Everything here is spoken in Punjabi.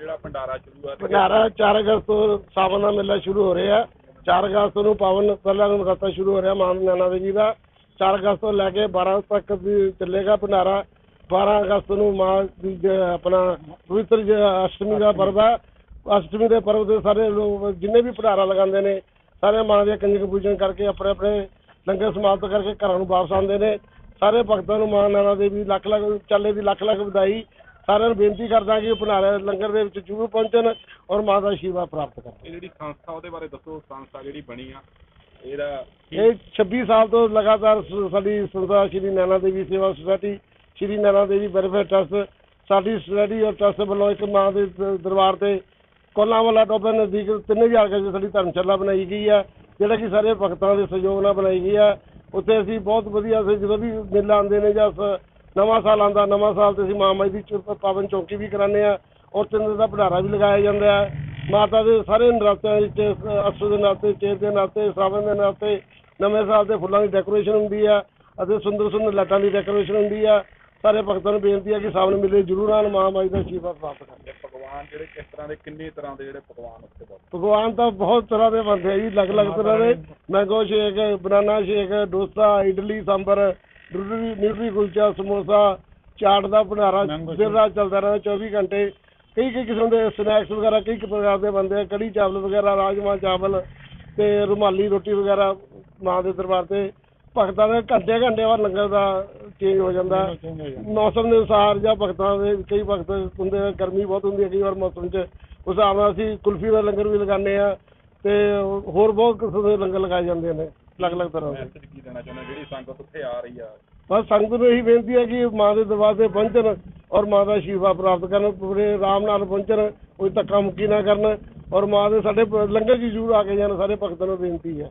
ਜਿਹੜਾ ਭੰਡਾਰਾ ਸ਼ੁਰੂ ਆ ਭੰਡਾਰਾ 4 ਅਗਸਤ ਤੋਂ ਸਾਵਨ ਦਾ ਮੇਲਾ ਸ਼ੁਰੂ ਹੋ ਰਿਹਾ। 4 ਅਗਸਤ ਨੂੰ ਪਾਵਨ ਪਹਿਲਾ ਨਰਾਤਾ ਸ਼ੁਰੂ ਹੋ ਰਿਹਾ ਮਾਂ ਨੈਣਾ ਦੇਵੀ ਦਾ। 4 ਅਗਸਤ ਤੋਂ ਲੈ ਕੇ 12 ਤੱਕ ਵੀ ਚੱਲੇਗਾ ਭੰਡਾਰਾ। 12 ਅਗਸਤ ਨੂੰ ਮਾਂ ਦੀ ਆਪਣਾ ਪਵਿੱਤਰ ਅਸ਼ਟਮੀ ਦਾ ਪਰਵ ਹੈ। ਅਸ਼ਟਮੀ ਦੇ ਪਰਵ ਦੇ ਸਾਰੇ ਲੋਕ ਜਿੰਨੇ ਵੀ ਭੰਡਾਰਾ ਲਗਾਉਂਦੇ ਨੇ, ਸਾਰੇ ਮਾਂ ਦੇ ਕੰਜਕ ਪੂਜਨ ਕਰਕੇ ਆਪਣੇ ਆਪਣੇ ਲੰਗਰ ਸਮਾਪਤ ਕਰਕੇ ਘਰਾਂ ਨੂੰ ਵਾਪਸ ਆਉਂਦੇ ਨੇ। ਸਾਰੇ ਭਗਤਾਂ ਨੂੰ ਮਾਂ ਨਾਨਾ ਦੇਵੀ ਲੱਖ ਲੱਖ, ਚਾਲੇ ਦੀ ਲੱਖ ਲੱਖ ਵਧਾਈ ਸਾਰਿਆਂ ਨੂੰ ਬੇਨਤੀ ਕਰਦਾ ਕਿ ਭੰਡਾਰੇ ਲੰਗਰ ਦੇ ਵਿੱਚ ਜ਼ਰੂਰ ਪਹੁੰਚਣ ਔਰ ਮਾਂ ਦਾ ਆਸ਼ੀਰਵਾਦ ਪ੍ਰਾਪਤ ਕਰਨ। ਇਹ ਜਿਹੜੀ ਸੰਸਥਾ ਉਹਦੇ ਬਾਰੇ ਦੱਸੋ ਸੰਸਥਾ ਜਿਹੜੀ ਬਣੀ ਆ ਇਹਦਾ ਇਹ 26 ਸਾਲ ਤੋਂ ਲਗਾਤਾਰ ਸ- ਸਾਡੀ ਸੰਸਥਾ Shri Naina Devi Seva society Shri Naina Devi welfare trust ਸਾਡੀ ਸੁਸਾਇਟੀ ਔਰ ਟਰਸਟ ਵੱਲੋਂ ਇੱਕ ਮਾਂ ਦੇ ਦ- ਦਰਬਾਰ ਤੇ ਕੋਲਾਂਵਾਲਾ ਟੋਬੇ ਨਜ਼ਦੀਕ 3000 ਗਜ ਸਾਡੀ ਧਰਮਸ਼ਾਲਾ ਬਣਾਈ ਗਈ ਹੈ ਜਿਹੜਾ ਕਿ ਸਾਰੇ ਭਗਤਾਂ ਦੇ ਸਹਿਯੋਗ ਨਾਲ ਬਣਾਈ ਗਈ ਹੈ ਉੱਥੇ ਅਸੀਂ ਬਹੁਤ ਵਧੀਆ ਅਸੀਂ ਜਦੋਂ ਵੀ ਮੇਲਾ ਆਉਂਦੇ ਨੇ ਜਾਂ ਸ- ਨਵਾਂ ਸਾਲ ਆਉਂਦਾ ਨਵਾਂ ਸਾਲ ਤੇ ਅਸੀਂ ਮਾਂ ਮਾਈ ਦੀ ਪਾਵਨ ਚੌਕੀ ਵੀ ਕਰਾਉਂਦੇ ਆ ਔਰ ਤਿੰਨ ਦਿਨ ਦਾ ਭੰਡਾਰਾ ਵੀ ਲਗਾਇਆ ਜਾਂਦਾ ਹੈ। ਮਾਤਾ ਦੇ ਸਾਰੇ ਨਰਾਤਿਆਂ ਵਿੱਚ ਅਸੂ ਦੇ ਨਾਤੇ ਚੇਤ ਦੇ ਨਾਤੇ ਸਾਵਨ ਦੇ ਨਾਤੇ ਨਵੇਂ ਸਾਲ ਦੇ ਫੁੱਲਾਂ ਦੀ ਡੈਕੋਰੇਸ਼ਨ ਹੁੰਦੀ ਆ ਅਤੇ ਸੁੰਦਰ ਸੁੰਦਰ ਲਾਈਟਾਂ ਦੀ ਡੈਕੋਰੇਸ਼ਨ ਹੁੰਦੀ ਆ ਸਾਰੇ ਭਗਤਾਂ ਨੂੰ ਬੇਨਤੀ ਆ ਕਿ ਸਾਵਨ ਮੇਲੇ ਜ਼ਰੂਰ ਆਉਣ ਮਾਂ ਮਾਈ ਦਾ ਆਸ਼ੀਰਵਾਦ ਪ੍ਰਾਪਤ ਕਰਨ। ਪਕਵਾਨ ਜਿਹੜੇ ਕਿਸ ਤਰ੍ਹਾਂ ਦੇ ਕਿੰਨੇ ਤਰ੍ਹਾਂ ਦੇ ਜਿਹੜੇ ਪਕਵਾਨ ਉੱਥੇ ਬਣਦੇ ਪਕਵਾਨ ਤਾਂ ਬਹੁਤ ਤਰ੍ਹਾਂ ਦੇ ਬਣਦੇ ਆ ਜੀ ਅਲੱਗ-ਅਲੱਗ ਤਰ੍ਹਾਂ ਦੇ। Mango shake banana shake dosa idli sambar nutri nutri kulcha samosa chaat ਦਾ ਭੰਡਾਰਾ ਦਿਨ ਰਾਤ ਚੱਲਦਾ ਰਹਿੰਦਾ 24 ਘੰਟੇ। ਕਈ ਕਈ ਕਿਸਮ ਦੇ ਸਨੈਕਸ ਵਗੈਰਾ ਕਈ ਪ੍ਰਕਾਰ ਦੇ ਬਣਦੇ ਆ ਕੜੀ ਚਾਵਲ ਵਗੈਰਾ ਰਾਜਮਾ ਚਾਵਲ ਤੇ ਰੁਮਾਲੀ ਰੋਟੀ ਵਗੈਰਾ ਮਾਂ ਦੇ ਦਰਬਾਰ ਤੇ ਭਗਤਾਂ ਦੇ ਘੰਟੇ ਘੰਟੇ ਬਾਅਦ ਲੰਗਰ ਦਾ ਚੇਂਜ ਹੋ ਜਾਂਦਾ। ਮੌਸਮ ਦੇ ਅਨੁਸਾਰ ਜਾਂ ਭਗਤਾਂ ਦੇ ਕਈ ਭਗਤ ਹੁੰਦੇ ਆ ਗਰਮੀ ਬਹੁਤ ਹੁੰਦੀ ਹੈ ਕਈ ਵਾਰ ਮੌਸਮ 'ਚ। ਉਸ ਹਿਸਾਬ ਨਾਲ ਅਸੀਂ ਕੁਲਫੀ ਦਾ ਲੰਗਰ ਵੀ ਲਗਾਉਂਦੇ ਆ ਤੇ ਹੋਰ ਬਹੁਤ ਕਿਸਮ ਦੇ ਲੰਗਰ ਲਗਾਏ ਜਾਂਦੇ ਨੇ। ਅਲੱਗ-ਅਲੱਗ ਤਰ੍ਹਾਂ ਦੇ ਮੈਸੇਜ ਕੀ ਦੇਣਾ ਚਾਹੁੰਦੇ ਜਿਹੜੀ ਸੰਗਤ ਉੱਥੇ ਆ ਰਹੀ ਆ। ਬਸ ਸੰਗਤ ਨੂੰ ਇਹੀ ਬੇਨਤੀ ਹੈ ਕਿ ਮਾਂ ਦੇ ਦਰਬਾਰ ਤੇ ਪਹੁੰਚਣ ਔਰ ਮਾਂ ਦਾ ਆਸ਼ੀਰਵਾਦ ਪ੍ਰਾਪਤ ਕਰਨ ਪੂਰੇ ਆਰਾਮ ਨਾਲ ਪਹੁੰਚਣ ਕੋਈ ਧੱਕਾ ਮੁੱਕੀ ਨਾ ਕਰਨ ਔਰ ਮਾਂ ਦੇ ਸਾਡੇ ਪ- ਲੰਗਰ 'ਚ ਜ਼ਰੂਰ ਆ ਕੇ ਜਾਣ ਸਾਰੇ ਭਗਤਾਂ ਨੂੰ ਬੇਨਤੀ ਹੈ।